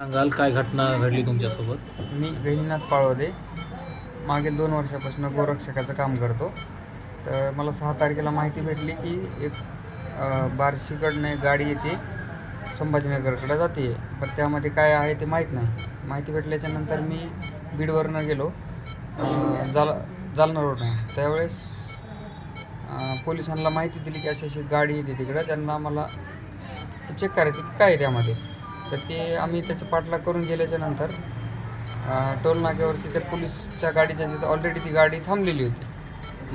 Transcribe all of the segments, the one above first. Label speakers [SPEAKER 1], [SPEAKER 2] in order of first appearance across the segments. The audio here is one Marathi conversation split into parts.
[SPEAKER 1] सांगाल काय घटना घडली तुमच्यासोबत?
[SPEAKER 2] मी गैनीनाथ पाळवदे. मागील दोन वर्षापासून गोरक्षकाचं काम करतो. तर मला सहा तारखेला माहिती भेटली की एक अ, बार्शीकडनं एक गाडी येते. संभाजीनगरकडे जाते. पण त्यामध्ये काय आहे ते माहीत नाही. माहिती भेटल्याच्यानंतर मी बीडवरनं गेलो. अ, जाल जालना रोडनं. त्यावेळेस अ, पोलिसांना माहिती दिली की अशी अशी गाडी येते तिकडं. त्यांना मला चेक करायचं की काय आहे त्यामध्ये. तर ते आम्ही त्याचं पाठलाग करून गेल्याच्यानंतर टोलनाक्यावरती त्या पोलीसच्या गाडीच्या तिथं ऑलरेडी ती गाडी थांबलेली होती.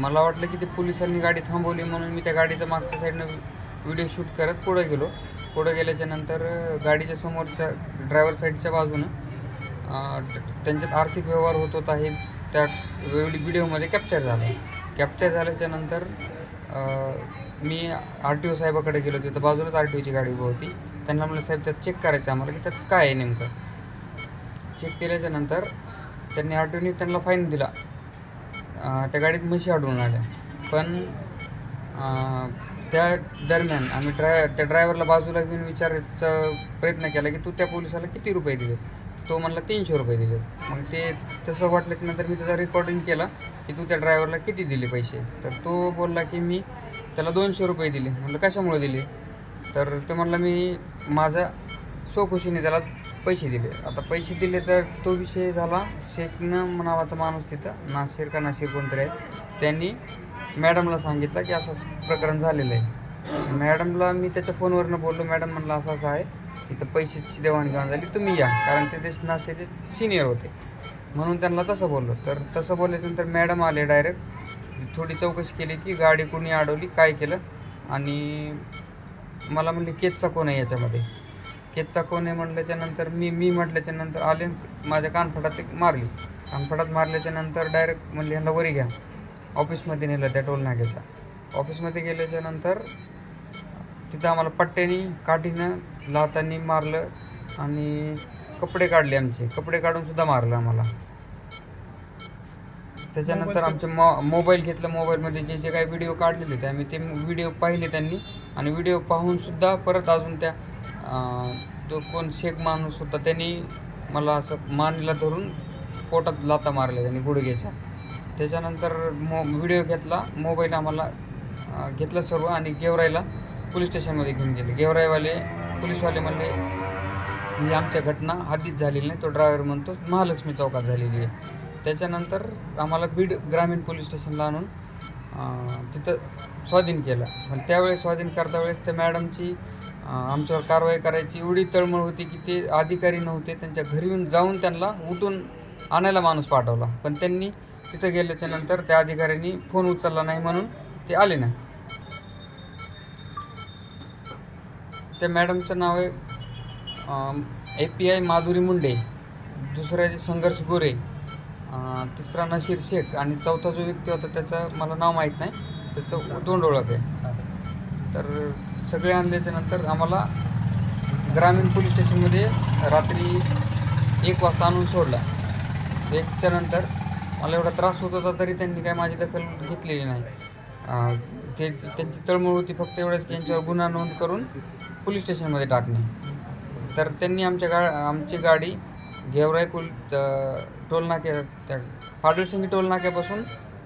[SPEAKER 2] मला वाटलं की ते पोलिसांनी गाडी थांबवली म्हणून मी त्या गाडीच्या मागच्या साईडनं व्हिडिओ शूट करत पुढे गेलो. पुढे गेल्याच्यानंतर गाडीच्या समोरच्या ड्रायव्हर साईडच्या बाजूनं त्यांच्यात आर्थिक व्यवहार होत होता हे त्या व्हिडिओमध्ये कॅप्चर झालं. कॅप्चर झाल्याच्यानंतर मी आर टी ओ साहेबाकडे गेलो. तिथं बाजूलाच आर टी ओची गाडी उभी होती. त्यांना म्हणलं साहेब त्यात चेक करायचं आम्हाला की त्यात काय आहे नेमकं. चेक केल्याच्यानंतर त्यांनी आठवणी त्यांना फाईन दिला. त्या गाडीत म्हशी आढळून आल्या. पण त्या दरम्यान आम्ही ड्राय त्या ड्रायव्हरला बाजूला घेऊन विचारायचा प्रयत्न केला की तू त्या पोलिसाला किती रुपये दिले तो म्हणला तीनशे रुपये दिलेत. मग ते तसं वाटलं की नंतर मी त्याचा रेकॉर्डिंग केला की तू त्या ड्रायव्हरला किती दिले पैसे? तर तो बोलला की मी त्याला दोनशे रुपये दिले. म्हणलं कशामुळे दिले? तर तो म्हणला मी माझ्या स्वखुशीने त्याला पैसे दिले. आता पैसे दिले तर तो विषय झाला. शेखनं नावाचा माणूस तिथं नाशिर का नाशिर कोणतरी आहे त्यांनी मॅडमला सांगितलं की असं प्रकरण झालेलं आहे. मॅडमला मी त्याच्या फोनवरनं बोललो. मॅडम म्हणलं असं असं आहे. इथं पैशाची देवाणघेवाण झाली. तुम्ही या. कारण ते ते नाशिकचे सिनियर होते. म्हणून त्यांना तसं बोललो. तर तसं बोलल्यानंतर मॅडम आले डायरेक्ट थोडी चौकशी केली की गाडी कोणी अडवली काय केलं. आणि मला म्हणले केसचा कोण आहे याच्यामध्ये? केसचा कोण आहे? म्हटल्याच्या नंतर मी मी म्हटल्याच्या नंतर आले माझ्या कानफटात एक मारली. कानफटात मारल्याच्या नंतर डायरेक्ट म्हणले ह्यांना वरी घ्या. ऑफिसमध्ये नेलं त्या टोल नाक्याच्या. ऑफिसमध्ये गेल्याच्यानंतर तिथं आम्हाला पट्ट्यानी काठीनं लातांनी मारलं आणि कपडे काढले आमचे. कपडे काढून सुद्धा मारलं आम्हाला. त्याच्यानंतर आमचे मो मोबाईल घेतलं. मोबाईलमध्ये जे जे काही व्हिडिओ काढलेले होते आम्ही ते व्हिडिओ पाहिले त्यांनी. आणि व्हिडिओ पाहून सुद्धा परत अजून त्या तो कोण शेख माणूस होता त्यांनी मला असं मानेला धरून पोटात लाता मारल्या त्यांनी गुडघ्याच्या. त्याच्यानंतर मो व्हिडिओ घेतला मोबाईल आम्हाला घेतला सर्व आणि गेवराईला पोलीस स्टेशनमध्ये घेऊन गेले. गेवराईवाले पोलीसवाले म्हणले ही आमच्या घटना आधीच झालेली नाही. तो ड्रायव्हर म्हणतो महालक्ष्मी चौकात झालेली आहे. त्याच्यानंतर आम्हाला बीड ग्रामीण पोलीस स्टेशनला आणून तिथं स्वाधीन केलं. पण त्यावेळेस स्वाधीन करता वेळेस त्या मॅडमची आमच्यावर कारवाई करायची एवढी तळमळ होती की ते अधिकारी नव्हते. त्यांच्या घरी येऊन जाऊन त्यांना उठून आणायला माणूस पाठवला. पण त्यांनी तिथं गेल्याच्यानंतर त्या अधिकाऱ्यांनी फोन उचलला नाही म्हणून ते आले नाही. त्या मॅडमचं नाव आहे A P I Madhuri Munde. दुसऱ्याचे संघर्ष गोरे. तिसरा नशीर शेख आणि चौथा जो व्यक्ती होता त्याचं मला नाव माहीत नाही. त्याचं तोंड ओळख आहे तर सगळे आणल्याच्या नंतर आम्हाला ग्रामीण पोलीस स्टेशनमध्ये रात्री एक वाजता आणून सोडला. एकच्या नंतर मला एवढा त्रास होत होता तरी त्यांनी काय माझी दखल घेतलेली नाही. ते त्यांची तळमळ होती फक्त एवढंच की यांच्यावर गुन्हा नोंद करून पोलीस स्टेशनमध्ये टाकणे. तर त्यांनी आमच्या गा आमची गाडी गेवराई पूल टोल त्या पाडळसिंगी टोलनाक्यापासून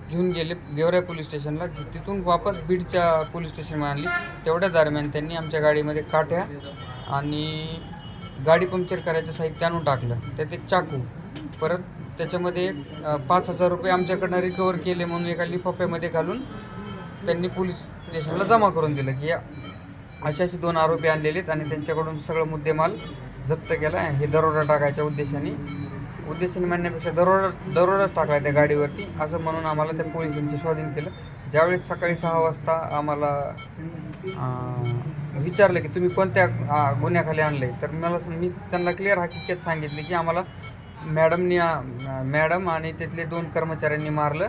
[SPEAKER 2] घेऊन गेले गेवराई पोलीस स्टेशनला. तिथून वापस बीडच्या पोलीस स्टेशनमध्ये आणली. तेवढ्या दरम्यान त्यांनी आमच्या गाडीमध्ये काठ्या आणि गाडी पंक्चर करायचं साहित्य आणून टाकलं. त्यात एक चाकू. परत त्याच्यामध्ये एक पाच हजार रुपये आमच्याकडनं रिकवर केले म्हणून एका लिफाफ्यामध्ये घालून त्यांनी पोलीस स्टेशनला जमा करून दिलं. की या असे असे दोन आरोपी आणलेले आहेत आणि त्यांच्याकडून सगळं मुद्देमाल जप्त केला हे दरोडा टाकायच्या उद्देशाने. उद्देशाने म्हणण्यापेक्षा दरोडा दरोडाच टाकला त्या गाडीवरती असं म्हणून आम्हाला त्या पोलिसांचे स्वाधीन केलं. ज्यावेळेस सकाळी सहा वाजता आम्हाला विचारलं की तुम्ही कोणत्या गुन्ह्याखाली आणले? तर मला मी त्यांना क्लिअर हकीकत सांगितली की आम्हाला मॅडमनी मॅडम आणि तिथले दोन कर्मचाऱ्यांनी मारलं.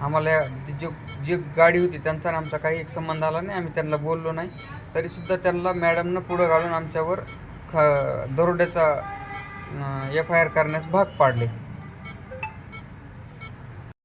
[SPEAKER 2] आम्हाला जे जी जी गाडी होती त्यांचा आणि आमचा काही एक संबंध आला नाही आम्ही त्यांना बोललो नाही. तरीसुद्धा त्यांना मॅडमनं पुढं घालून आमच्यावर ख दरोड्याचा एफ आय आर करण्यास भाग पाडले.